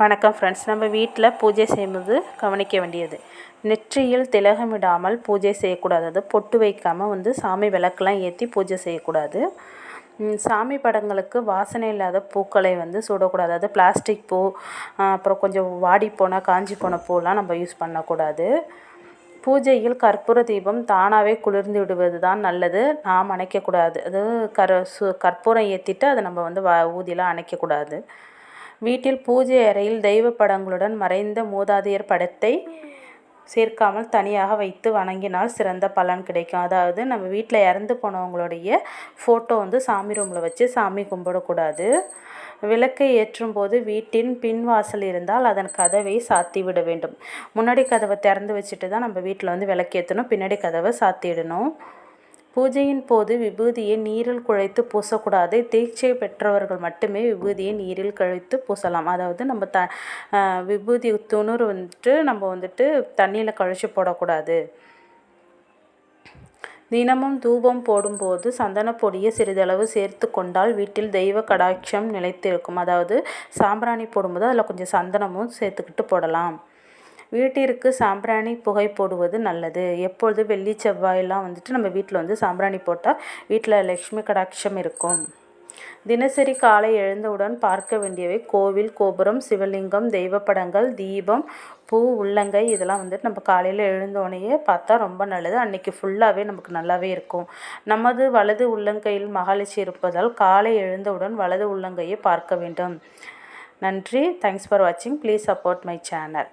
வணக்கம் ஃப்ரெண்ட்ஸ் நம்ம வீட்டில் பூஜை செய்யும்போது கவனிக்க வேண்டியது. நெற்றியில் திலகமிடாமல் பூஜை செய்யக்கூடாது. அது பொட்டு வைக்காமல் வந்து சாமி விளக்கெலாம் ஏற்றி பூஜை செய்யக்கூடாது. சாமி படங்களுக்கு வாசனை இல்லாத பூக்களை வந்து சூடக்கூடாது. அது பிளாஸ்டிக் பூ அப்புறம் கொஞ்சம் வாடி போன காஞ்சி போன பூலாம் நம்ம யூஸ் பண்ணக்கூடாது. பூஜையில் கற்பூர தீபம் தானாகவே குளிர்ந்து விடுவது தான் நல்லது. நாம் அணைக்கக்கூடாது. அது கர சு கற்பூரம் ஏற்றிட்டு அதை நம்ம வந்து வ ஊதிலாம் அணைக்கக்கூடாது. வீட்டில் பூஜை அறையில் தெய்வ படங்களுடன் மறைந்த மூதாதையர் படத்தை சேர்க்காமல் தனியாக வைத்து வணங்கினால் சிறந்த பலன் கிடைக்கும். அதாவது நம்ம வீட்டில் இறந்து போனவங்களுடைய ஃபோட்டோ வந்து சாமி ரூமில் வச்சு சாமி கும்பிடக்கூடாது. விளக்கை ஏற்றும் போது வீட்டின் பின்வாசல் இருந்தால் அதன் கதவை சாத்தி விட வேண்டும். முன்னாடி கதவை திறந்து வச்சுட்டு தான் நம்ம வீட்டில் வந்து விளக்கேற்றணும் பின்னாடி கதவை சாத்திடணும். பூஜையின் போது விபூதியை நீரில் குழைத்து பூசக்கூடாது. தீட்சை பெற்றவர்கள் மட்டுமே விபூதியை நீரில் கழித்து பூசலாம். அதாவது நம்ம த விபூதி துணுறு வந்துட்டு நம்ம வந்துட்டு தண்ணியில் கழிச்சு போடக்கூடாது. தினமும் தூபம் போடும்போது சந்தனப்பொடியை சிறிதளவு சேர்த்து கொண்டால் வீட்டில் தெய்வ கடாட்சம் நிலைத்திருக்கும். அதாவது சாம்பிராணி போடும்போது அதில் கொஞ்சம் சந்தனமும் சேர்த்துக்கிட்டு போடலாம். வீட்டிற்கு சாம்பிராணி புகை போடுவது நல்லது. எப்பொழுது வெள்ளி செவ்வாயெல்லாம் வந்துட்டு நம்ம வீட்டில் வந்து சாம்பிராணி போட்டால் வீட்டில் லக்ஷ்மி கடாட்சம் இருக்கும். தினசரி காலை எழுந்தவுடன் பார்க்க வேண்டியவை கோவில் கோபுரம் சிவலிங்கம் தெய்வ படங்கள் தீபம் பூ உள்ளங்கை இதெல்லாம் வந்துட்டு நம்ம காலையில் எழுந்தோடனேயே பார்த்தா ரொம்ப நல்லது. அன்றைக்கி ஃபுல்லாகவே நமக்கு நல்லாவே இருக்கும். நமது வலது உள்ளங்கையில் மகாலட்சி இருப்பதால் காலை எழுந்தவுடன் வலது உள்ளங்கையை பார்க்க வேண்டும். நன்றி. தேங்க்ஸ் ஃபார் வாட்சிங் ப்ளீஸ் சப்போர்ட் மை சேனல்